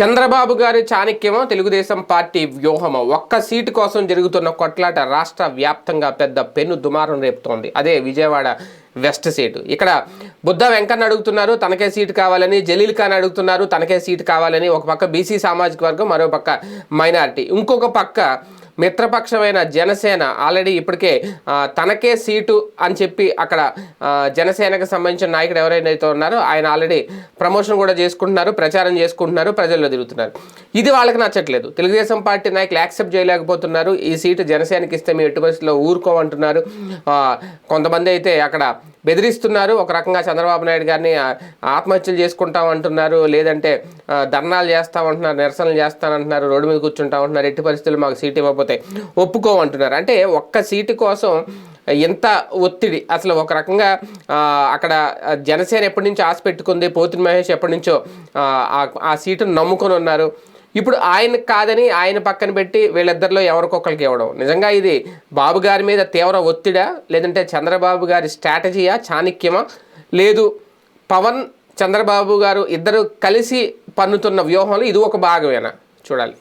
చంద్రబాబు గారి చాణక్యమో? తెలుగుదేశం పార్టీ వ్యూహమో? ఒక్క సీటు కోసం జరుగుతున్న కొట్లాట రాష్ట్ర వ్యాప్తంగా పెద్ద పెను దుమారం రేపుతోంది. అదే విజయవాడ వెస్ట్ సీటు. ఇక్కడ బుద్ధ వెంకన్న అడుగుతున్నారు తనకే సీటు కావాలని. జలీల్ ఖాన్ అడుగుతున్నారు తనకే సీటు కావాలని. ఒక పక్క బీసీ సామాజిక వర్గం మరో పక్క మైనారిటీ. ఇంకొక పక్క మిత్రపక్షమైన జనసేన ఆల్రెడీ ఇప్పటికే తనకే సీటు అని చెప్పి అక్కడ జనసేనకు సంబంధించిన నాయకుడు ఎవరైతే ఉన్నారో ఆయన ఆల్రెడీ ప్రమోషన్ కూడా చేసుకుంటున్నారు ప్రచారం చేసుకుంటున్నారు ప్రజల్లో తిరుగుతున్నారు. ఇది వాళ్ళకి నచ్చట్లేదు. తెలుగుదేశం పార్టీ నాయకులు యాక్సెప్ట్ చేయలేకపోతున్నారు. ఈ సీటు జనసేనకి ఇస్తే మేము ఎట్టి పరిస్థితుల్లో ఊరుకోమంటున్నారు. కొంతమంది అయితే అక్కడ బెదిరిస్తున్నారు. ఒక రకంగా చంద్రబాబు నాయుడు గారిని ఆత్మహత్యలు చేసుకుంటాం అంటున్నారు. లేదంటే ఆ, ధర్నాలు చేస్తామంటున్నారు నిరసనలు చేస్తానంటున్నారు రోడ్డు మీద కూర్చుంటామంటున్నారు ఎట్టి పరిస్థితులు మాకు సీట్ ఇవ్వకపోతే ఒప్పుకోమంటున్నారు. అంటే ఒక్క సీటు కోసం ఎంత ఒత్తిడి అసలు ఒక రకంగా అక్కడ జనసేన ఎప్పటి నుంచో ఆశ పెట్టుకుంది పోతిన మహేష్ ఎప్పటి నుంచో ఆ- ఆ సీటును నమ్ముకొని ఉన్నారు. ఇప్పుడు ఆయన కాదని ఆయన పక్కన పెట్టి వీళ్ళిద్దరిలో ఎవరికొకరికి ఇవ్వడం. నిజంగా ఇది బాబు గారి మీద తీవ్ర ఒత్తిడా లేదంటే చంద్రబాబు గారి స్ట్రాటజీయా చాణక్యమా? లేదు పవన్ చంద్రబాబు గారు ఇద్దరు కలిసి పన్నుతున్న వ్యూహంలో ఇది ఒక భాగమేనా? చూడాలి.